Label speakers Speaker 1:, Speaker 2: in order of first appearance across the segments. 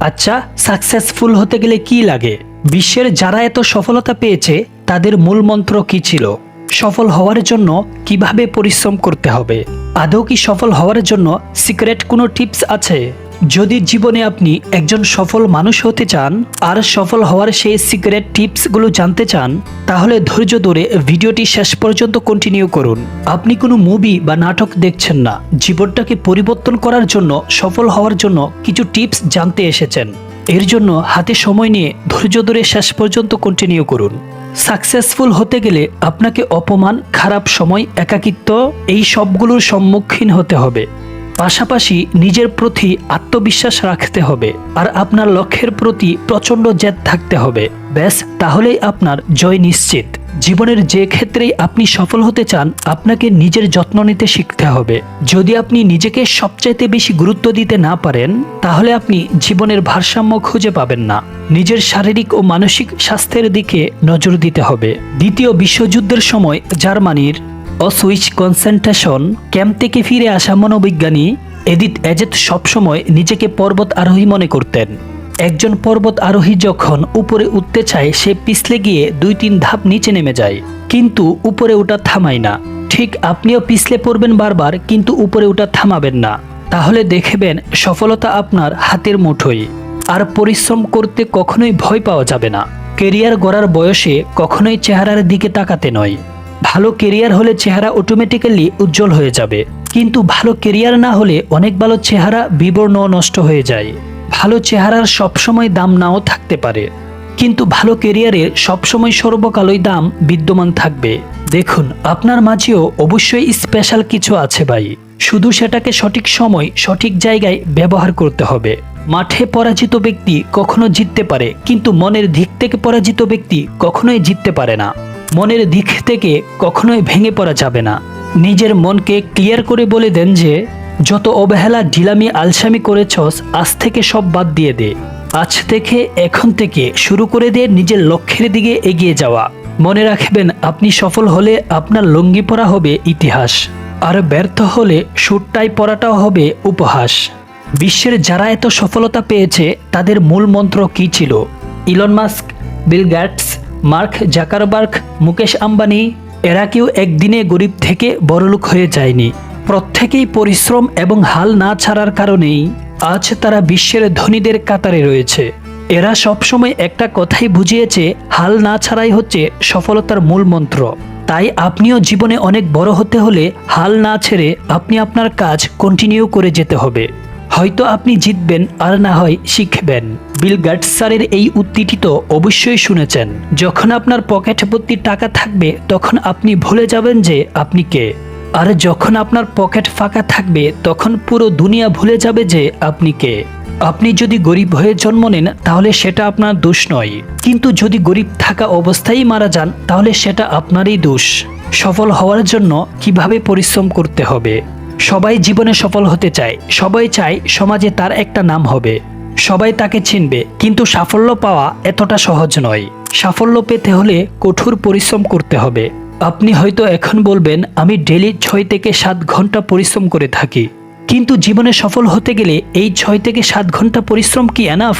Speaker 1: আচ্ছা সাকসেসফুল হতে গেলে কি লাগে? বিশ্বের যারা এত সফলতা পেয়েছে, তাদের মূল মন্ত্র কি ছিল? সফল হওয়ার জন্য কীভাবে পরিশ্রম করতে হবে? আদৌ কি সফল হওয়ার জন্য সিক্রেট কোনো টিপস আছে? যদি জীবনে আপনি একজন সফল মানুষ হতে চান আর সফল হওয়ার সেই সিক্রেট টিপসগুলো জানতে চান, তাহলে ধৈর্য ধরে ভিডিওটি শেষ পর্যন্ত কন্টিনিউ করুন। আপনি কোনো মুভি বা নাটক দেখছেন না, জীবনটাকে পরিবর্তন করার জন্য, সফল হওয়ার জন্য কিছু টিপস জানতে এসেছেন। এর জন্য হাতে সময় নিয়ে ধৈর্য ধরে শেষ পর্যন্ত কন্টিনিউ করুন। সাকসেসফুল হতে গেলে আপনাকে অপমান, খারাপ সময়, একাকিত্ব, এই সবগুলোর সম্মুখীন হতে হবে। পাশাপাশি নিজের প্রতি আত্মবিশ্বাস রাখতে হবে আর আপনার লক্ষ্যের প্রতি প্রচণ্ড জেদ থাকতে হবে। ব্যাস, তাহলেই আপনার জয় নিশ্চিত। জীবনের যে ক্ষেত্রেই আপনি সফল হতে চান, আপনাকে নিজের যত্ন নিতে শিখতে হবে। যদি আপনি নিজেকে সবচাইতে বেশি গুরুত্ব দিতে না পারেন, তাহলে আপনি জীবনের ভারসাম্য খুঁজে পাবেন না। নিজের শারীরিক ও মানসিক স্বাস্থ্যের দিকে নজর দিতে হবে। দ্বিতীয় বিশ্বযুদ্ধের সময় জার্মানির অসুইচ কনসেন্ট্রেশন ক্যাম্প থেকে ফিরে আসা মনোবিজ্ঞানী এদিত এজেত সবসময় নিজেকে পর্বত আরোহী মনে করতেন। একজন পর্বত আরোহী যখন উপরে উঠতে চায়, সে পিছলে গিয়ে দুই তিন ধাপ নিচে নেমে যায়। কিন্তু উপরে ওটা থামায় না। ঠিক আপনিও পিছলে পড়বেন বারবার, কিন্তু উপরে ওটা থামাবেন না। তাহলে দেখবেন সফলতা আপনার হাতের মুঠোয়। আর পরিশ্রম করতে কখনোই ভয় পাওয়া যাবে না। কেরিয়ার গড়ার বয়সে কখনোই চেহারার দিকে তাকাতে নয়। ভালো কেরিয়ার হলে চেহারা অটোমেটিক্যালি উজ্জ্বল হয়ে যাবে। কিন্তু ভালো কেরিয়ার না হলে অনেক ভালো চেহারা বিবর্ণ নষ্ট হয়ে যায়। ভালো চেহারার সবসময় দাম নাও থাকতে পারে। কিন্তু ভালো কেরিয়ারের সবসময় সর্বকালই দাম বিদ্যমান থাকবে। দেখুন, আপনার মাঝেও অবশ্যই স্পেশাল কিছু আছে ভাই। শুধু সেটাকে সঠিক সময়, সঠিক জায়গায় ব্যবহার করতে হবে। মাঠে পরাজিত ব্যক্তি কখনো জিততে পারে, কিন্তু মনের দিক থেকে পরাজিত ব্যক্তি কখনোই জিততে পারে না। মনের দিক থেকে কখনোই ভেঙে পড়া যাবে না। নিজের মনকে ক্লিয়ার করে বলে দেন যে, যত অবহেলা, ঢিলামি, আলসামি করেছস, আজ থেকে সব বাদ দিয়ে দে। আজ থেকে এখন থেকে শুরু করে দে নিজের লক্ষ্যের দিকে এগিয়ে যাওয়া। মনে রাখবেন, আপনি সফল হলে আপনার লুঙ্গি পরা হবে ইতিহাস, আর ব্যর্থ হলে সুরটাই পরাটাও হবে উপহাস। বিশ্বের যারা এত সফলতা পেয়েছে, তাদের মূল মন্ত্র কী ছিল? Elon Musk, Bill Gates Mark Zuckerberg, Mukesh Ambani, এরা কেউ একদিনে গরিব থেকে বড়লোক হয়ে যায়নি। প্রত্যেকেই পরিশ্রম এবং হাল না ছাড়ার কারণেই আজ তারা বিশ্বের ধনীদের কাতারে রয়েছে। এরা সবসময় একটা কথাই বুঝিয়েছে, হাল না ছাড়াই হচ্ছে সফলতার মূল মন্ত্র। তাই আপনিও জীবনে অনেক বড় হতে হলে হাল না ছেড়ে আপনি আপনার কাজ কন্টিনিউ করে যেতে হবে। হয়তো আপনি জিতবেন আর না হয় শিখবেন। বিল গাটস স্যারের এই উক্তিটি তো অবশ্যই শুনেছেন। যখন আপনার পকেট ভর্তি টাকা থাকবে, তখন আপনি ভুলে যাবেন যে আপনি কে। আর যখন আপনার পকেট ফাঁকা থাকবে, তখন পুরো দুনিয়া ভুলে যাবে যে আপনি কে। আপনি যদি গরিব হয়ে জন্ম নেন, তাহলে সেটা আপনার দোষ নয়। কিন্তু যদি গরিব থাকা অবস্থায় মারা যান, তাহলে সেটা আপনারই দোষ। সফল হওয়ার জন্য কীভাবে পরিশ্রম করতে হবে? সবাই জীবনে সফল হতে চায়। সবাই চায় সমাজে তার একটা নাম হবে। সবাই তাকে চিনবে, কিন্তু সাফল্য পাওয়া এতটা সহজ নয়। সাফল্য পেতে হলে কঠোর পরিশ্রম করতে হবে। আপনি হয়তো এখন বলবেন, আমি ডেলি ছয় থেকে সাত ঘণ্টা পরিশ্রম করে থাকি। কিন্তু জীবনে সফল হতে গেলে এই ছয় থেকে সাত ঘণ্টা পরিশ্রম কি এনাফ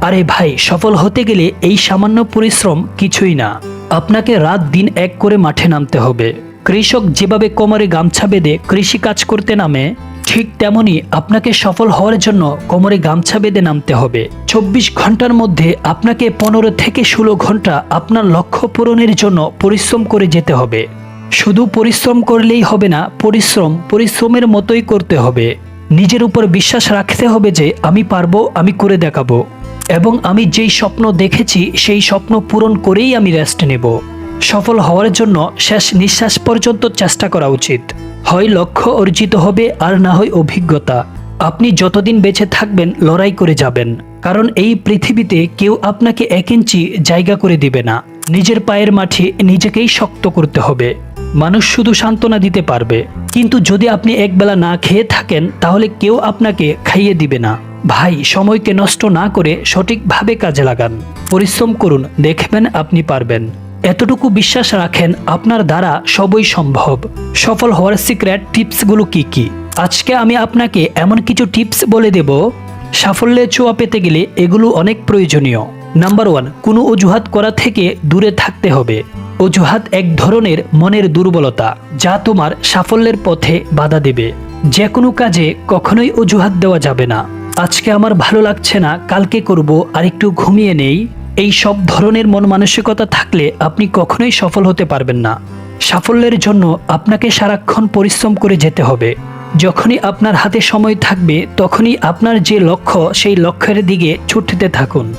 Speaker 1: আরে ভাই, সফল হতে গেলে এই সামান্য পরিশ্রম কিছুই না। আপনাকে রাত দিন এক করে মাঠে নামতে হবে। কৃষক যেভাবে কোমরে গামছা বেঁধে কৃষি কাজ করতে নামে, ঠিক তেমনি আপনাকে সফল হওয়ার জন্য কোমরে গামছা বেঁধে নামতে হবে। চব্বিশ ঘণ্টার মধ্যে আপনাকে পনেরো থেকে ষোলো ঘণ্টা আপনার লক্ষ্য পূরণের জন্য পরিশ্রম করে যেতে হবে। শুধু পরিশ্রম করলেই হবে না, পরিশ্রম, পরিশ্রমের মতোই করতে হবে। নিজের উপর বিশ্বাস রাখতে হবে যে, আমি পারব, আমি করে দেখাবো। এবং আমি যেই স্বপ্ন দেখেছি, সেই স্বপ্ন পূরণ করেই আমি রেস্ট নেব। সফল হওয়ার জন্য শেষ নিঃশ্বাস পর্যন্ত চেষ্টা করা উচিত। হয় লক্ষ্য অর্জিত হবে আর না হয় অভিজ্ঞতা। আপনি যতদিন বেঁচে থাকবেন, লড়াই করে যাবেন। কারণ এই পৃথিবীতে কেউ আপনাকে এক ইঞ্চি জায়গা করে দিবে না। নিজের পায়ের মাঠে নিজেকেই শক্ত করতে হবে। মানুষ শুধু সান্ত্বনা দিতে পারবে। কিন্তু যদি আপনি একবেলা না খেয়ে থাকেন, তাহলে কেউ আপনাকে খাইয়ে দিবে না। ভাই, সময়কে নষ্ট না করে সঠিকভাবে কাজে লাগান। পরিশ্রম করুন, দেখবেন আপনি পারবেন। এতটুকু বিশ্বাস রাখেন আপনার দ্বারা সবই সম্ভব। সফল হওয়ার সিক্রেট টিপসগুলো কি কি? আজকে আমি আপনাকে এমন কিছু টিপস বলে দেব। সাফল্যের ছোঁয়া পেতে গেলে এগুলো অনেক প্রয়োজনীয়। নাম্বার ওয়ান কোনো অজুহাত করা থেকে দূরে থাকতে হবে। অজুহাত এক ধরনের মনের দুর্বলতা, যা তোমার সাফল্যের পথে বাধা দেবে। যে কোনো কাজে কখনোই অজুহাত দেওয়া যাবে না। আজকে আমার ভালো লাগছে না, কালকে করব আর একটু ঘুমিয়ে নেই। এই সব ধরনের মন মানসিকতা থাকলে আপনি কখনোই সফল হতে পারবেন না। সাফল্যের জন্য আপনাকে সারাক্ষণ পরিশ্রম করে যেতে হবে। যখনই আপনার হাতে সময় থাকবে, তখনই আপনার যে লক্ষ্য, সেই লক্ষ্যের দিকে ছুটতে থাকুন।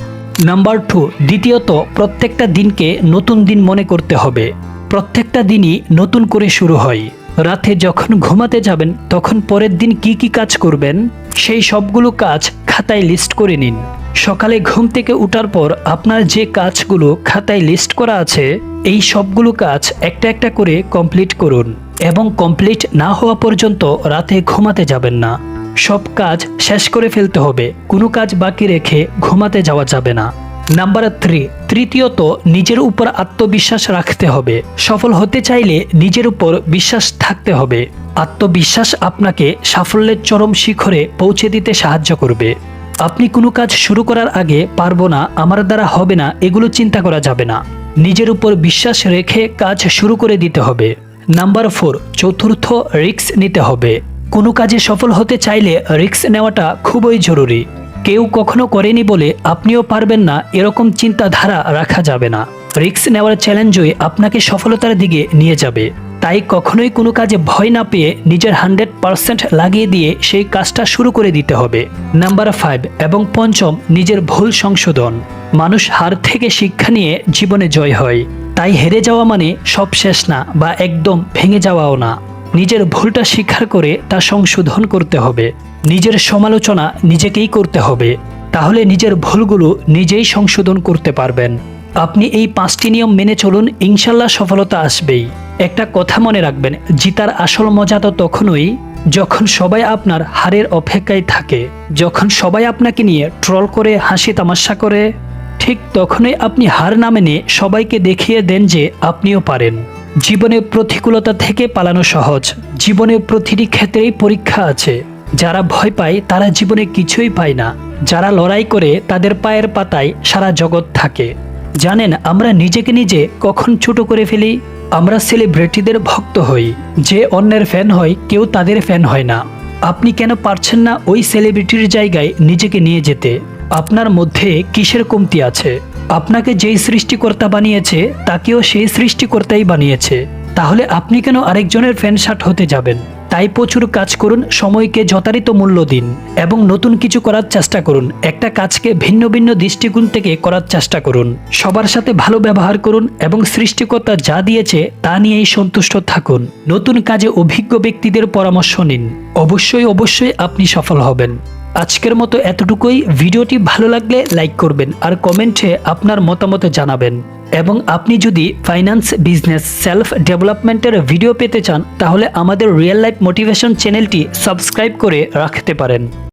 Speaker 1: নাম্বার টু, দ্বিতীয়ত, প্রত্যেকটা দিনকে নতুন দিন মনে করতে হবে। প্রত্যেকটা দিনই নতুন করে শুরু হয়। রাতে যখন ঘুমাতে যাবেন, তখন পরের দিন কি কি কাজ করবেন, সেই সবগুলো কাজ খাতায় লিস্ট করে নিন। সকালে ঘুম থেকে উঠার পর আপনার যে কাজগুলো খাতায় লিস্ট করা আছে, এই সবগুলো কাজ একটা একটা করে কমপ্লিট করুন এবং কমপ্লিট না হওয়া পর্যন্ত রাতে ঘুমাতে যাবেন না। সব কাজ শেষ করে ফেলতে হবে। কোনো কাজ বাকি রেখে ঘুমাতে যাওয়া যাবে না। নাম্বার থ্রি তৃতীয়ত নিজের উপর আত্মবিশ্বাস রাখতে হবে। সফল হতে চাইলে নিজের উপর বিশ্বাস থাকতে হবে। আত্মবিশ্বাস আপনাকে সাফল্যের চরম শিখরে পৌঁছে দিতে সাহায্য করবে। আপনি কোনো কাজ শুরু করার আগে পারব না, আমার দ্বারা হবে না, এগুলো চিন্তা করা যাবে না। নিজের উপর বিশ্বাস রেখে কাজ শুরু করে দিতে হবে। নাম্বার ফোর, চতুর্থ, রিস্ক নিতে হবে। কোনো কাজে সফল হতে চাইলে রিস্ক নেওয়াটা খুবই জরুরি। কেউ কখনো করেনি বলে আপনিও পারবেন না, এরকম চিন্তাধারা রাখা যাবে না। রিক্স নেওয়ার চ্যালেঞ্জই আপনাকে সফলতার দিকে নিয়ে যাবে। তাই কখনোই কোনো কাজে ভয় না পেয়ে নিজের হান্ড্রেড পারসেন্ট লাগিয়ে দিয়ে সেই কাজটা শুরু করে দিতে হবে। নাম্বার ফাইভ এবং পঞ্চম, নিজের ভুল সংশোধন। মানুষ হার থেকে শিক্ষা নিয়ে জীবনে জয় হয়। তাই হেরে যাওয়া মানে সব শেষ না বা একদম ভেঙে যাওয়াও না। নিজের ভুলটা স্বীকার করে তা সংশোধন করতে হবে। নিজের সমালোচনা নিজেকেই করতে হবে। তাহলে নিজের ভুলগুলো নিজেই সংশোধন করতে পারবেন। আপনি এই পাঁচটি নিয়ম মেনে চলুন, ইনশাল্লাহ সফলতা আসবেই। একটা কথা মনে রাখবেন, জিতার আসল মজা তো তখনই যখন সবাই আপনার হারের অপেক্ষায় থাকে। যখন সবাই আপনাকে নিয়ে ট্রল করে, হাসি তামাশা করে, ঠিক তখনই আপনি হার না মেনে সবাইকে দেখিয়ে দেন যে আপনিও পারেন। জীবনে প্রতিকূলতা থেকে পালানো সহজ। জীবনে প্রতিটি ক্ষেত্রেই পরীক্ষা আছে। যারা ভয় পায়, তারা জীবনে কিছুই পায় না। যারা লড়াই করে, তাদের পায়ের পাতায় সারা জগৎ থাকে। জানেন, আমরা নিজেকে নিজে কখন ছোট করে ফেলি? আমরা সেলিব্রিটিদের ভক্ত হই। যে অন্যের ফ্যান হয়, কেউ তাদের ফ্যান হয় না। আপনি কেন পারছেন না ওই সেলিব্রিটির জায়গায় নিজেকে নিয়ে যেতে? আপনার মধ্যে কিসের কমতি আছে? আপনাকে যেই সৃষ্টিকর্তা বানিয়েছে, তাকেও সেই সৃষ্টিকর্তাই বানিয়েছে। তাহলে আপনি কেন আরেকজনের ফ্যান শার্ট হতে যাবেন? তাই প্রচুর কাজ করুন, সময়কে যথারিত মূল্য দিন এবং নতুন কিছু করার চেষ্টা করুন। একটা কাজকে ভিন্ন ভিন্ন দৃষ্টিকোণ থেকে করার চেষ্টা করুন। সবার সাথে ভালো ব্যবহার করুন এবং সৃষ্টিকর্তা যা দিয়েছে তা নিয়েই সন্তুষ্ট থাকুন। নতুন কাজে অভিজ্ঞ ব্যক্তিদের পরামর্শ নিন। অবশ্যই অবশ্যই আপনি সফল হবেন। আজকের মতো এতটুকুই। ভিডিওটি ভালো লাগলে লাইক করবেন আর কমেন্টে আপনার মতামত জানাবেন। এবং আপনি যদি ফাইন্যান্স বিজনেস সেলফ ডেভেলপমেন্টের ভিডিও পেতে চান, তাহলে আমাদের রিয়েল লাইফ মোটিভেশন চ্যানেলটি সাবস্ক্রাইব করে রাখতে পারেন।